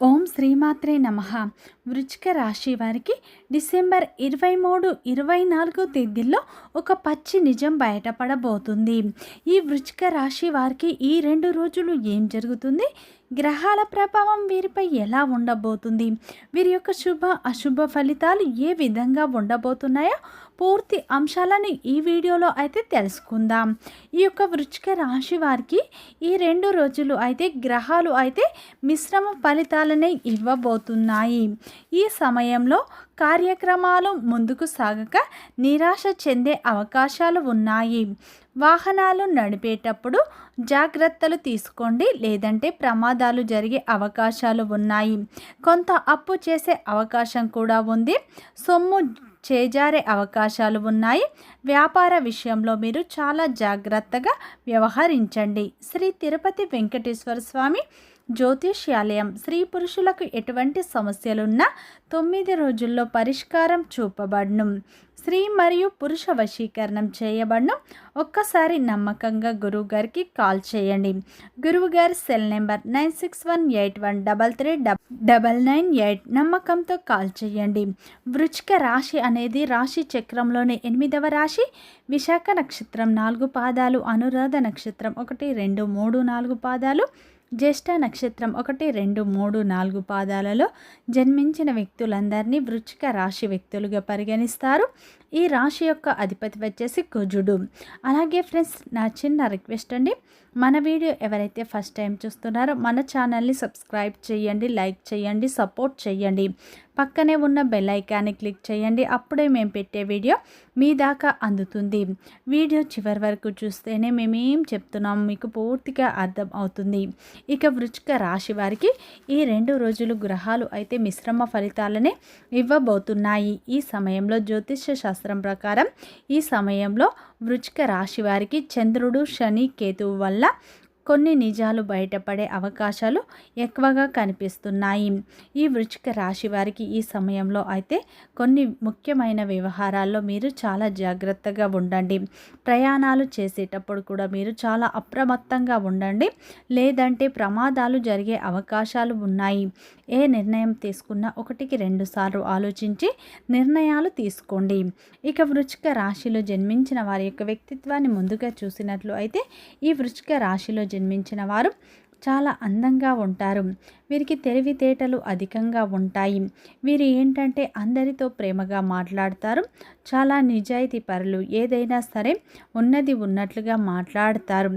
ఓం శ్రీమాత్రే నమ. వృచ్చిక రాశి వారికి డిసెంబర్ ఇరవై మూడు ఇరవై నాలుగో తేదీల్లో ఒక పచ్చి నిజం బయటపడబోతుంది. ఈ వృచ్చిక రాశి వారికి ఈ రెండు రోజులు ఏం జరుగుతుంది? గ్రహాల ప్రభావం వీరిపై ఎలా ఉండబోతుంది? వీరి యొక్క శుభ అశుభ ఫలితాలు ఏ విధంగా ఉండబోతున్నాయో పూర్తి అంశాలను ఈ వీడియోలో అయితే తెలుసుకుందాం. ఈ యొక్క వృచ్చిక రాశి వారికి ఈ రెండు రోజులు అయితే గ్రహాలు అయితే మిశ్రమ ఫలితాలనే ఇవ్వబోతున్నాయి. ఈ సమయంలో కార్యక్రమాలు ముందుకు సాగక నిరాశ చెందే అవకాశాలు ఉన్నాయి. వాహనాలు నడిపేటప్పుడు జాగ్రత్తలు తీసుకోండి. లేదంటే ప్రమాదాలు జరిగే అవకాశాలు ఉన్నాయి. కొంత అప్పు చేసే అవకాశం కూడా ఉంది. సొమ్ము చేజారే అవకాశాలు ఉన్నాయి. వ్యాపార విషయంలో మీరు చాలా జాగ్రత్తగా వ్యవహరించండి. శ్రీ తిరుపతి వెంకటేశ్వర స్వామి జ్యోతిష్యాలయం స్త్రీ పురుషులకు ఎటువంటి సమస్యలున్నా తొమ్మిది రోజుల్లో పరిష్కారం చూపబడును. స్త్రీ మరియు పురుష వశీకరణం చేయబడను. ఒక్కసారి నమ్మకంగా గురువుగారికి కాల్ చేయండి. గురువుగారి cell number nine six one eight one double three double nine eight నమ్మకంతో కాల్ చేయండి. వృచ్చిక రాశి అనేది రాశి చక్రంలోని ఎనిమిదవ రాశి. విశాఖ నక్షత్రం నాలుగు పాదాలు అనురాధ నక్షత్రం ఒకటి రెండు మూడు నాలుగు పాదాలు. జ్యేష్ఠ నక్షత్రం ఒకటి రెండు మూడు నాలుగు పాదాలలో జన్మించిన వ్యక్తులందరినీ వృచ్చిక రాశి వ్యక్తులుగా పరిగణిస్తారు. ఈ రాశి యొక్క అధిపతి వచ్చేసి కుజుడు. అలాగే ఫ్రెండ్స్ నా చిన్న రిక్వెస్ట్ అండి మన వీడియో ఎవరైతే ఫస్ట్ టైం చూస్తున్నారో మన ఛానల్ని సబ్స్క్రైబ్ చేయండి లైక్ చేయండి సపోర్ట్ చేయండి. పక్కనే ఉన్న బెల్ ఐకాన్ని క్లిక్ చేయండి అప్పుడే మేము పెట్టే వీడియో మీ దాకా అందుతుంది. వీడియో చివరి వరకు చూస్తేనే మేమేం చెప్తున్నాం మీకు పూర్తిగా అర్థం అవుతుంది. ఇక వృచ్చిక రాశి వారికి ఈ రెండు రోజులు గ్రహాలు అయితే మిశ్రమ ఫలితాలనే ఇవ్వబోతున్నాయి. ఈ సమయంలో జ్యోతిష్య శాస్త్రం ప్రకారం ఈ సమయంలో వృచ్చిక రాశి వారికి చంద్రుడు శని కేతువు వల్ల కొన్ని నిజాలు బయటపడే అవకాశాలు ఎక్కువగా కనిపిస్తున్నాయి. ఈ వృచ్చిక రాశి వారికి ఈ సమయంలో అయితే కొన్ని ముఖ్యమైన వ్యవహారాల్లో మీరు చాలా జాగ్రత్తగా ఉండండి. ప్రయాణాలు చేసేటప్పుడు కూడా మీరు చాలా అప్రమత్తంగా ఉండండి. లేదంటే ప్రమాదాలు జరిగే అవకాశాలు ఉన్నాయి. ఏ నిర్ణయం తీసుకున్నా ఒకటికి రెండు సార్లు ఆలోచించి నిర్ణయాలు తీసుకోండి. ఇక వృచ్చిక రాశిలో జన్మించిన వారి యొక్క వ్యక్తిత్వాన్ని ముందుగా చూసినట్లు అయితే ఈ వృచ్చిక రాశిలో జన్మించిన వారు చాలా అందంగా ఉంటారు. వీరికి తెలివితేటలు అధికంగా ఉంటాయి. వీరు ఏంటంటే అందరితో ప్రేమగా మాట్లాడతారు. చాలా నిజాయితీ పరులు ఏదైనా సరే ఉన్నది ఉన్నట్లుగా మాట్లాడతారు.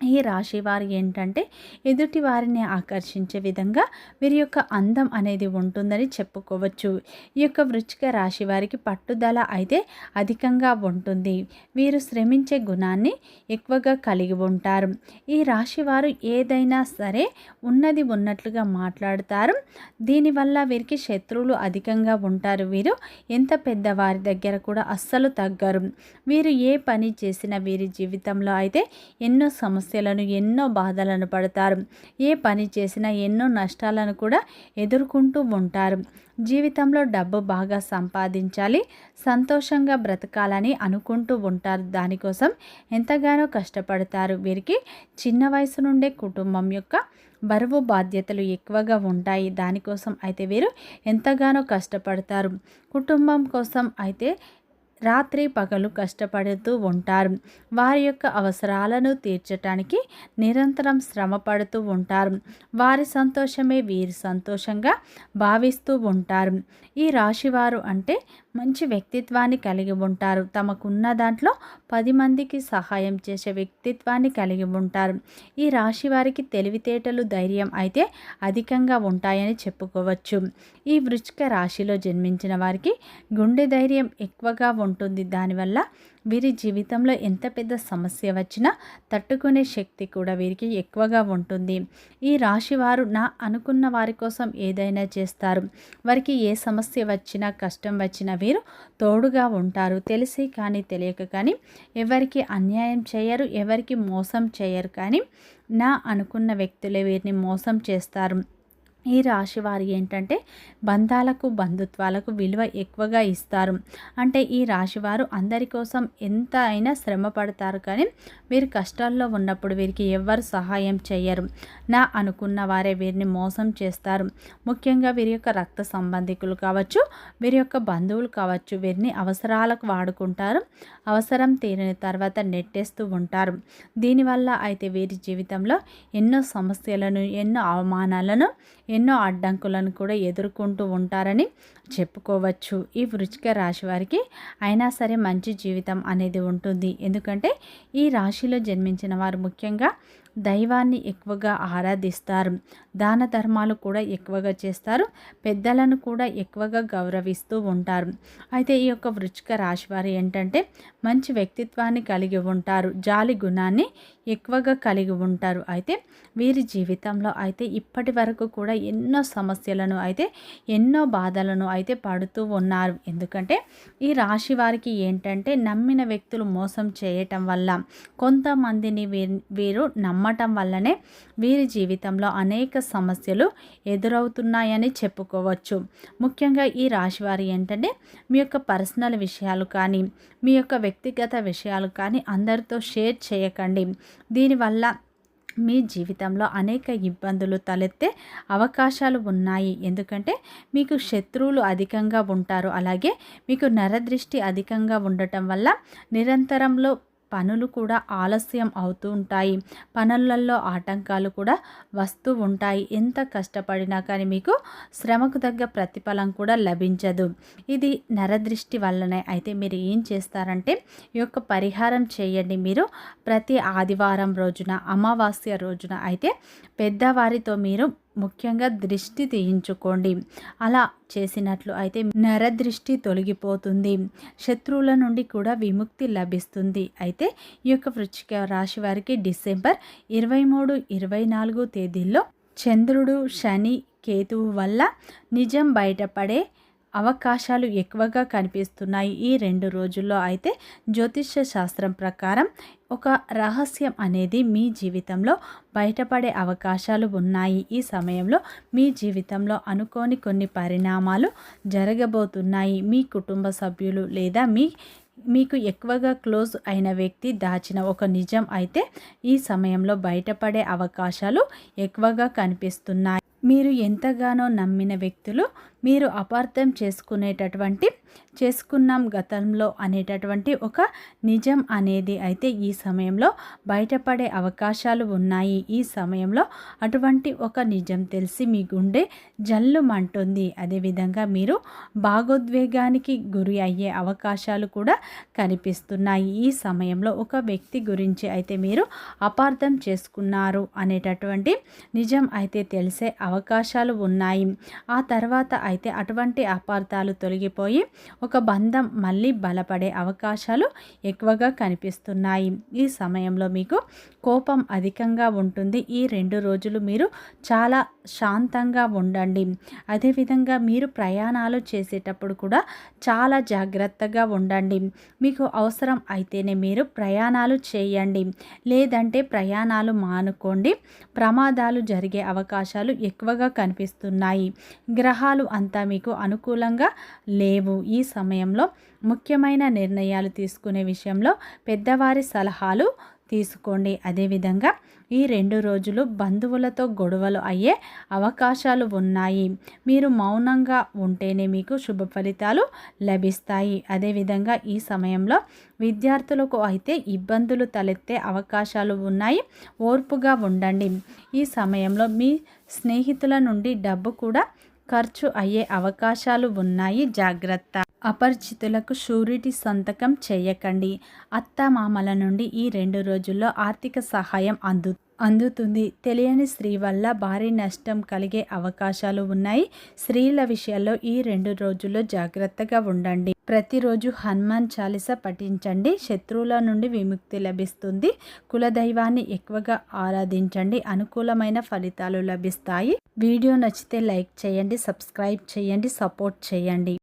ఈ రాశి వారు ఏంటంటే ఎదుటి వారిని ఆకర్షించే విధంగా వీరి యొక్క అందం అనేది ఉంటుందని చెప్పుకోవచ్చు. ఈ యొక్క వృచ్చిక రాశి వారికి పట్టుదల అయితే అధికంగా ఉంటుంది. వీరు శ్రమించే గుణాన్ని ఎక్కువగా కలిగి ఉంటారు. ఈ రాశి వారు ఏదైనా సరే ఉన్నది ఉన్నట్లుగా మాట్లాడతారు. దీనివల్ల వీరికి శత్రువులు అధికంగా ఉంటారు. వీరు ఎంత పెద్దవారి దగ్గర కూడా అస్సలు తగ్గరు. వీరు ఏ పని చేసినా వీరి జీవితంలో అయితే ఎన్నో సమస్యలు సమస్యలను ఎన్నో బాధలను పడతారు. ఏ పని చేసినా ఎన్నో నష్టాలను కూడా ఎదుర్కొంటూ ఉంటారు. జీవితంలో డబ్బు బాగా సంపాదించాలి సంతోషంగా బ్రతకాలని అనుకుంటూ ఉంటారు. దానికోసం ఎంతగానో కష్టపడతారు. వీరికి చిన్న వయసు నుండే కుటుంబం యొక్క బరువు బాధ్యతలు ఎక్కువగా ఉంటాయి. దానికోసం అయితే వీరు ఎంతగానో కష్టపడతారు. కుటుంబం కోసం అయితే రాత్రి పగలు కష్టపడుతూ ఉంటారు. వారి యొక్క అవసరాలను తీర్చటానికి నిరంతరం శ్రమ పడుతూ ఉంటారు. వారి సంతోషమే వీరి సంతోషంగా భావిస్తూ ఉంటారు. ఈ రాశివారు అంటే మంచి వ్యక్తిత్వాన్ని కలిగి ఉంటారు. తమకున్న దాంట్లో పది మందికి సహాయం చేసే వ్యక్తిత్వాన్ని కలిగి ఉంటారు. ఈ రాశి వారికి తెలివితేటలు ధైర్యం అయితే అధికంగా ఉంటాయని చెప్పుకోవచ్చు. ఈ వృచ్చిక రాశిలో జన్మించిన వారికి గుండె ధైర్యం ఎక్కువగా ఉంటుంది. దానివల్ల వీరి జీవితంలో ఎంత పెద్ద సమస్య వచ్చినా తట్టుకునే శక్తి కూడా వీరికి ఎక్కువగా ఉంటుంది. ఈ రాశి వారు నా అనుకున్న వారి కోసం ఏదైనా చేస్తారు. వారికి ఏ సమస్య వచ్చినా కష్టం వచ్చినా వీరు తోడుగా ఉంటారు. తెలిసి కానీ తెలియక కానీ ఎవరికి అన్యాయం చేయరు ఎవరికి మోసం చేయరు కానీ నా అనుకున్న వ్యక్తులే వీరిని మోసం చేస్తారు. ఈ రాశి వారు ఏంటంటే బంధాలకు బంధుత్వాలకు విలువ ఎక్కువగా ఇస్తారు. అంటే ఈ రాశి వారు అందరి కోసం ఎంత అయినా శ్రమ పడతారు కానీ వీరు కష్టాల్లో ఉన్నప్పుడు వీరికి ఎవ్వరు సహాయం చేయరు నా అనుకున్న వారే వీరిని మోసం చేస్తారు. ముఖ్యంగా వీరి యొక్క రక్త సంబంధికులు కావచ్చు వీరి యొక్క బంధువులు కావచ్చు వీరిని అవసరాలకు వాడుకుంటారు. అవసరం తీరిన తర్వాత నెట్టేస్తూ ఉంటారు. దీనివల్ల అయితే వీరి జీవితంలో ఎన్నో సమస్యలను ఎన్నో అవమానాలను ఎన్నో అడ్డంకులను కూడా ఎదుర్కొంటూ ఉంటారని చెప్పుకోవచ్చు. ఈ వృచ్చిక రాశి వారికి అయినా సరే మంచి జీవితం అనేది ఉంటుంది. ఎందుకంటే ఈ రాశిలో జన్మించిన వారు ముఖ్యంగా దైవాన్ని ఎక్కువగా ఆరాధిస్తారు. దాన ధర్మాలు కూడా ఎక్కువగా చేస్తారు. పెద్దలను కూడా ఎక్కువగా గౌరవిస్తూ ఉంటారు. అయితే ఈ యొక్క వృచ్చిక రాశి వారు ఏంటంటే మంచి వ్యక్తిత్వాన్ని కలిగి ఉంటారు. జాలి గుణాన్ని ఎక్కువగా కలిగి ఉంటారు. అయితే వీరి జీవితంలో అయితే ఇప్పటి వరకు కూడా ఎన్నో సమస్యలను అయితే ఎన్నో బాధలను అయితే పడుతూ ఉన్నారు. ఎందుకంటే ఈ రాశి వారికి ఏంటంటే నమ్మిన వ్యక్తులు మోసం చేయటం వల్ల కొంతమందిని వీరు నమ్మ నమ్మటం వల్లనే వీరి జీవితంలో అనేక సమస్యలు ఎదురవుతున్నాయని చెప్పుకోవచ్చు. ముఖ్యంగా ఈ రాశి వారి ఏంటంటే మీ యొక్క పర్సనల్ విషయాలు కానీ మీ యొక్క వ్యక్తిగత విషయాలు కానీ అందరితో షేర్ చేయకండి. దీనివల్ల మీ జీవితంలో అనేక ఇబ్బందులు తలెత్తే అవకాశాలు ఉన్నాయి. ఎందుకంటే మీకు శత్రువులు అధికంగా ఉంటారు. అలాగే మీకు నరదృష్టి అధికంగా ఉండటం వల్ల నిరంతరంలో పనులు కూడా ఆలస్యం అవుతూ ఉంటాయి. పనులలో ఆటంకాలు కూడా వస్తూ ఉంటాయి. ఎంత కష్టపడినా కానీ మీకు శ్రమకు తగ్గ ప్రతిఫలం కూడా లభించదు. ఇది నరదృష్టి వల్లనే అయితే మీరు ఏం చేస్తారంటే ఈ యొక్క పరిహారం చేయండి. మీరు ప్రతి ఆదివారం రోజున అమావాస్య రోజున అయితే పెద్దవారితో మీరు ముఖ్యంగా దృష్టి తీయించుకోండి. అలా చేసినట్లు అయితే నరదృష్టి తొలగిపోతుంది. శత్రువుల నుండి కూడా విముక్తి లభిస్తుంది. అయితే ఈ యొక్క వృచ్చిక రాశి వారికి డిసెంబర్ ఇరవై మూడు ఇరవై నాలుగు తేదీల్లో చంద్రుడు శని కేతువు వల్ల నిజం బయటపడే అవకాశాలు ఎక్కువగా కనిపిస్తున్నాయి ఈ రెండు రోజుల్లో. అయితే జ్యోతిష్య శాస్త్రం ప్రకారం ఒక రహస్యం అనేది మీ జీవితంలో బయటపడే అవకాశాలు ఉన్నాయి. ఈ సమయంలో మీ జీవితంలో అనుకోని కొన్ని పరిణామాలు జరగబోతున్నాయి. మీ కుటుంబ సభ్యులు లేదా మీ మీకు ఎక్కువగా క్లోజ్ అయిన వ్యక్తి దాచిన ఒక నిజం అయితే ఈ సమయంలో బయటపడే అవకాశాలు ఎక్కువగా కనిపిస్తున్నాయి. మీరు ఎంతగానో నమ్మిన వ్యక్తులు మీరు అపార్థం చేసుకునేటటువంటి చేసుకున్నాం గతంలో అనేటటువంటి ఒక నిజం అనేది అయితే ఈ సమయంలో బయటపడే అవకాశాలు ఉన్నాయి. ఈ సమయంలో అటువంటి ఒక నిజం తెలిసి మీ గుండె జల్లుమంటుంది అదేవిధంగా మీరు భాగోద్వేగానికి గురి అయ్యే అవకాశాలు కూడా కనిపిస్తున్నాయి. ఈ సమయంలో ఒక వ్యక్తి గురించి అయితే మీరు అపార్థం చేసుకున్నారు అనేటటువంటి నిజం అయితే తెలిసే అవకాశాలు ఉన్నాయి. ఆ తర్వాత అయితే అటువంటి అపార్థాలు తొలగిపోయి ఒక బంధం మళ్ళీ బలపడే అవకాశాలు ఎక్కువగా కనిపిస్తున్నాయి. ఈ సమయంలో మీకు కోపం అధికంగా ఉంటుంది. ఈ రెండు రోజులు మీరు చాలా శాంతంగా ఉండండి. అదేవిధంగా మీరు ప్రయాణాలు చేసేటప్పుడు కూడా చాలా జాగ్రత్తగా ఉండండి. మీకు అవసరం అయితేనే మీరు ప్రయాణాలు చేయండి. లేదంటే ప్రయాణాలు మానుకోండి. ప్రమాదాలు జరిగే అవకాశాలు ఎక్కువగా కనిపిస్తున్నాయి. గ్రహాలు అంతా మీకు అనుకూలంగా లేవు. ఈ సమయంలో ముఖ్యమైన నిర్ణయాలు తీసుకునే విషయంలో పెద్దవారి సలహాలు తీసుకోండి. అదేవిధంగా ఈ రెండు రోజులు బంధువులతో గొడవలు అయ్యే అవకాశాలు ఉన్నాయి. మీరు మౌనంగా ఉంటేనే మీకు శుభ ఫలితాలు లభిస్తాయి. అదేవిధంగా ఈ సమయంలో విద్యార్థులకు అయితే ఇబ్బందులు తలెత్తే అవకాశాలు ఉన్నాయి. ఓర్పుగా ఉండండి. ఈ సమయంలో మీ స్నేహితుల నుండి డబ్బు కూడా ఖర్చు అయ్యే అవకాశాలు ఉన్నాయి జాగ్రత్త. అపరిచితులకు షూరిటీ సంతకం చేయకండి. అత్తమామల నుండి ఈ రెండు రోజుల్లో ఆర్థిక సహాయం అందు అందుతుంది. తెలియని స్త్రీ వల్ల భారీ నష్టం కలిగే అవకాశాలు ఉన్నాయి. స్త్రీల విషయాల్లో ఈ రెండు రోజుల్లో జాగ్రత్తగా ఉండండి. ప్రతిరోజు హనుమాన్ చాలీస పఠించండి. శత్రువుల నుండి విముక్తి లభిస్తుంది. కులదైవాన్ని ఎక్కువగా ఆరాధించండి. అనుకూలమైన ఫలితాలు లభిస్తాయి. వీడియో నచ్చితే లైక్ చేయండి సబ్స్క్రైబ్ చేయండి సపోర్ట్ చేయండి.